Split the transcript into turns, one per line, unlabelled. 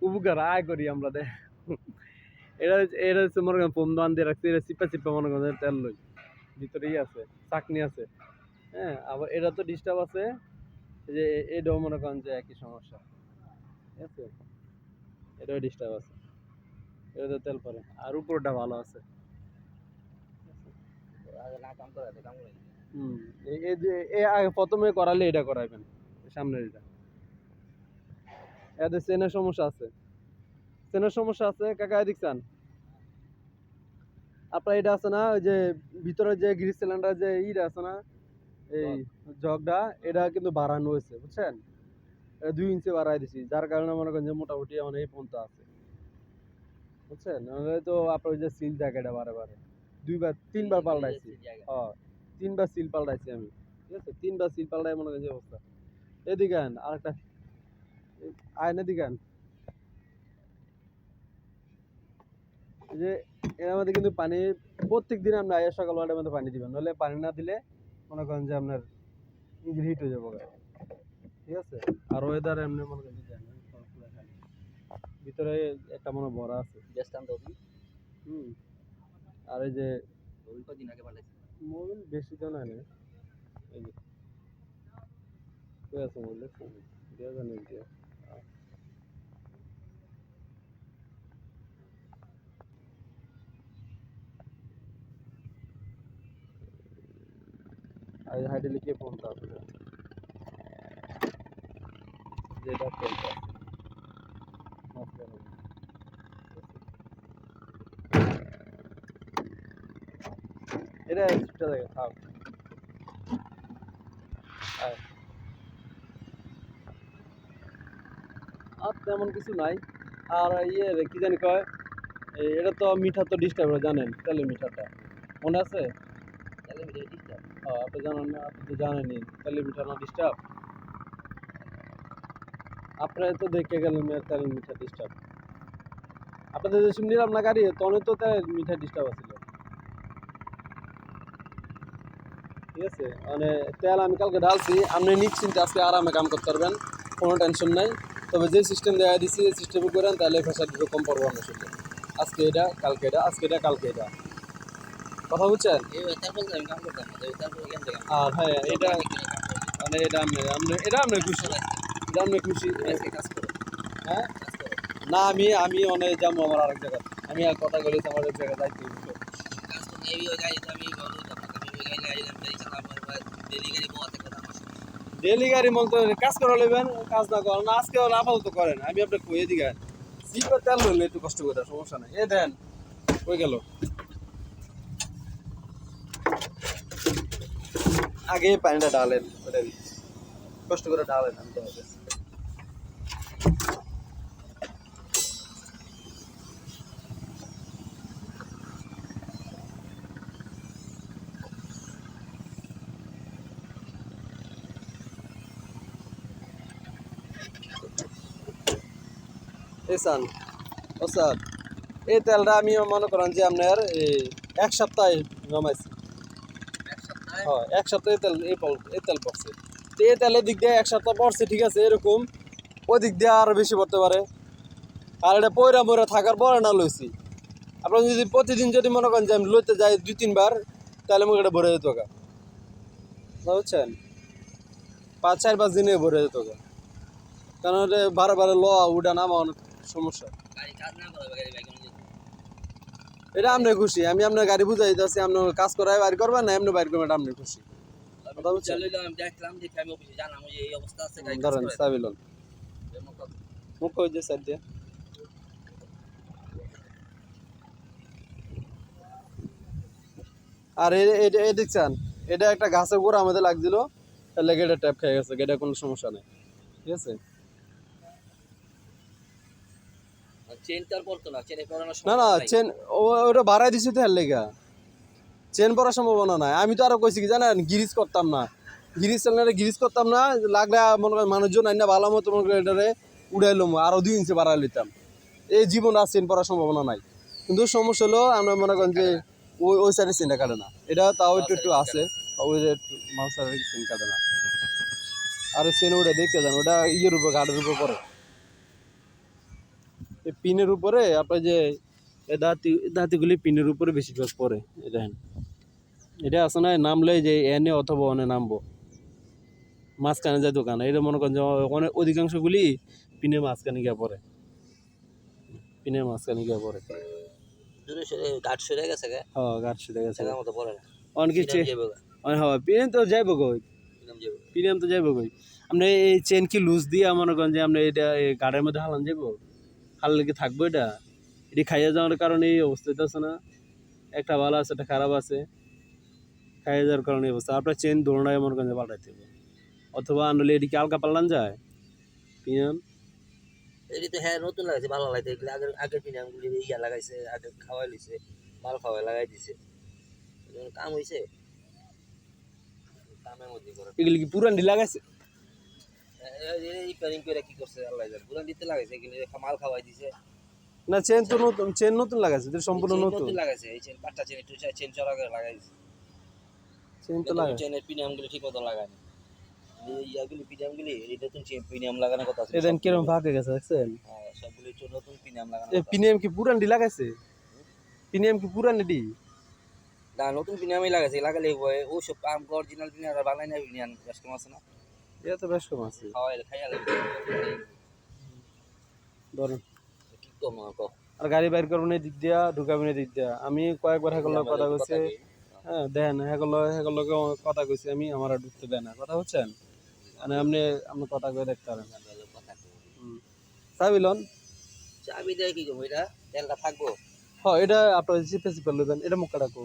উপকার আয় করি আমরা, দে। এটা এটা হচ্ছে মনে করেন ফোম দান দিয়ে রাখছি এটা চিপা চিপা মনে করেন তেল লই। ভিতরেই আছে, চাকনি আছে। হ্যাঁ আবার এটা তো ডিস্টার্ব আছে, যে এটাও মনে করেন যে একই সমস্যা। ঠিক আছে? এটাও ডিস্টার্ব আছে। এটাতে তেল পরে। আর উপরটা ভালো আছে। হুম এই- যে এ আগে প্রথমে করালে এটা করাইবেন সামনের এটা। এদের চেনের সমস্যা আছে। চেনের সমস্যা আছে কাকা দেখছেন আপনার এটা আছে না ওই যে ভিতরে যে গ্রিস সিলিন্ডার যে ইটা আছে না এই জগটা এটা কিন্তু বাড়ানো হয়েছে বুঝছেন? এটা দুই ইঞ্চি বাড়াই দিছি যার কারণে মনে করেন যে মোটামুটি এখন এই পর্যন্ত আছে। বুঝছেন? নাহলে তো আপনার ওই যে সিল থাকে এটা বারে বারে। দুইবার তিনবার পাল্টাইছি। হ্যাঁ তিনবার সিল পাল্টাইছি আমি। ঠিক আছে? তিনবার সিল পাল্টাই মনে করেন যে অবস্থা। এদিকে আরেকটা আয়না দিকে আন এই যে এর মধ্যে কিন্তু পানি প্রত্যেক দিন আপনি আয়া সকালবেলার মধ্যে পানি দিবেন। নাহলে পানি না দিলে মনে করেন যে আপনার ইঞ্জিন হিট হয়ে যাব। ঠিক আছে? আর ওয়েদার এমনি মনে করেন। ভিতরে একটা মনে বড়া আছে। হুম। আর এই যে মোবিল বেশি তো না। এই যে। আছে মোবিল দেওয়া জানে যেটা এটা থাক আর তেমন কিছু নাই। আর ইয়ে কি জানি কয়? এটা তো মিঠা তো ডিস্টার্ব জানেন? তেলের মিঠাটা মনে আছে? হ্যাঁ আপনি জানেন না, আপনি তো ডিস্টার্ব আপনারা তো দেখে গেলেন মিঠা ডিস্টার্ব আপনাদের যে শুনলাম না গাড়ি, তো মিঠা ডিস্টার্ব আছিল। ঠিক আছে মানে তেল আমি কালকে ঢালছি, আপনি নিশ্চিন্তে আজকে আরামে কাম করতে পারবেন, কোনো টেনশন নাই। তবে যে সিস্টেম দেওয়া দিছি সিস্টেমে করেন, তাহলে একটু কম পড়ব আপনার আজকে এটা, কালকে এটা, আজকে এটা, কালকে এটা। কথা বলছেন? আর হ্যাঁ এটা মানে এটা আপনি আপনি এটা আপনি খুশি। এটা আপনি খুশি। হ্যাঁ? না আমি আমি অনেক যাব আমার আরেক জায়গায়। আমি আর কথা বলি আমার এক জায়গায় যাইতে। ডেলি গাড়ি মতো কাজ করা নেবেন কাজ না করেন না আজকে আপাতত করেন আমি আপনাকে কয়ে দিকে সিপে তেল হইলে একটু কষ্ট করে সমস্যা নাই। এ দেন ওই গেল? আগে পানিটা ডালেন কষ্ট করে ডালেন আমি তো হবে। এই তেলটা আমি মনে করেন যে আপনার এক সপ্তাহে জমাইছি। হ্যাঁ এক সপ্তাহে তেল, এই তেল পড়ছে। তো এই তেলের দিক দিয়ে এক সপ্তাহ পড়ছে, ঠিক আছে, এরকম। ওই দিক দিয়ে আরও বেশি পড়তে পারে। আর এটা পয়রা ময়রা থাকার পরে না লইছি। আপনার যদি প্রতিদিন যদি মনে করেন যে আমি লইতে যাই দুই তিনবার তাহলে আমাকে এটা ভরে যেত গা বুঝছেন? পাঁচ, চার পাঁচ দিনে ভরে যেত কারণ এটা বারে বারে ল, উঠা নামা অনেক সমস্যা এটা আপনি খুশি আমি আপনার গাড়ি বুঝাই দিতেছি আপনি কাজ করাই বাইর করবেন না এমনি বাইর করবেন এটা আপনি খুশি। কথা বুঝছেন? ধরেন সাবিলন। মুখ ওই যে সাইড দিয়ে। আর এ- দেখছেন এটা একটা গাছের গোড়া আমাদের লাগছিল তার লেগে ট্যাপ খেয়ে গেছে এটা কোনো সমস্যা নেই। ঠিক আছে? না না চেন ওটা বাড়াই দিছি তো লেগা। চেন পড়ার সম্ভাবনা নাই। আমি তো আরও কইছি কি জানেন গিরিজ করতাম না। গিরিজ চালালে গিরিজ করতাম না লাগলে মনে করেন মানুষজন আইনা ভালো মতো মনে করেন এটারে উড়াইলাম আরও দুই ইঞ্চি বাড়াই লইতাম। এই জীবন আর চেন পড়ার সম্ভাবনা নাই। কিন্তু সমস্যা হলো আমরা মনে করেন যে ওই ওই সাইডে চেনটা কাটে না। এটা তাও একটু একটু আছে ওই যে একটু মাউসারের চেন কাটে না। আর চেন ওটা দেখতে যান ওটা ইয়ের উপর ঘাটের উপর পড়ে। এই পিনের উপরে আপনার যে দাঁতি দাঁতিগুলি পিনের উপরে বেশিরভাগ পড়ে দেখেন। এটা আছে না নামলে যে এনে অথবা অনে নামবো। মাঝখানে যায় দোকান এটা মনে করেন যে অনেক অধিকাংশগুলি পিনের মাঝখানে গিয়ে পড়ে। পিনের মাঝখানে গিয়ে পড়ে।
দূরে সরে গেছে গে।
হ্যাঁ গেছে।
মতো পড়ে না।
অনেক হ্যাঁ পিনে তো যাইব কই?
পিনাম যাবে।
প্রিমিয়াম তো যাইব কই? আপনি এই চেন কি লুজ দিয়ে মনে করেন যে আপনি এটা গাড়ির মধ্যে হালান যাব হারলে কি থাকব এটা। এটি খাইয়ে যাওয়ার কারণে এই অবস্থা আছে না। একটা ভালো আছে একটা খারাপ আছে। খাইয়ে যাওয়ার কারণে এই অবস্থা। আপনার চেন দোড়ায় মনে করেন পাল্টাইতে হবে অথবা আনলে এটি কি আলকা পাল্লান যায়? প্রিমিয়াম
এটি তো হ্যাঁ নতুন লাগাইছে ভালো লাগাইছে। এগুলো আগের আগের পিনাম ইয়া লাগাইছে আগে খাওয়াই লিছে মাল খাওয়াই লাগাই দিছে। কাম হইছে। কামের মধ্যে করে।
এগুলি কি পুরান ঢিলা গেছে
করে কি করছে আল্লাহ জানে। পুরান দিতে লাগাইছে এগুলো মাল খাওয়াই দিছে।
না চেন তো নতুন চেন নতুন লাগাইছে এটা সম্পূর্ণ নতুন।
লাগাইছে এই চেন চেন একটু চেন চড়া করে লাগাইছে।
চেন তো লাগাই
চেনের গুলি ঠিক মতো লাগায় ইয়াগুলি গুলি এই নতুন চেন পিনিয়াম লাগানোর কথা আছে
ফাঁকে গেছে দেখছেন?
হ্যাঁ, সবগুলি নতুন পিনিয়াম লাগানো
এ প্রিমিয়াম কি পুরান গেছে প্রিমিয়াম কি পুরান এটি
না নতুন পিনিয়ামই লাগাইছে লাগালে ও সব আম অরিজিনাল পিনিয়াম আর বানাই না কম আছে না?
এটা তো বেশ কম আছে। ধরেন।
আর
গাড়ি বাইর করবেন দিক দিয়া ঢুকাবেন দিক দিয়া। আমি কয়েকবার হেগুলো কথা কইছি। হ্যাঁ হেগুলো হেগুলোকে কথা কইছি আমি আমার ঢুকতে দেয় না। কথা হচ্ছেন মানে আপনি আপনি কথা কয়ে দেখতে পারেন। হুম। চাবি লন।
চাবি দেয় কি করব এটা? তেলটা থাকব?
হ্যাঁ এটা আপনার চিপে লইবেন। এটা মুখটা রাখো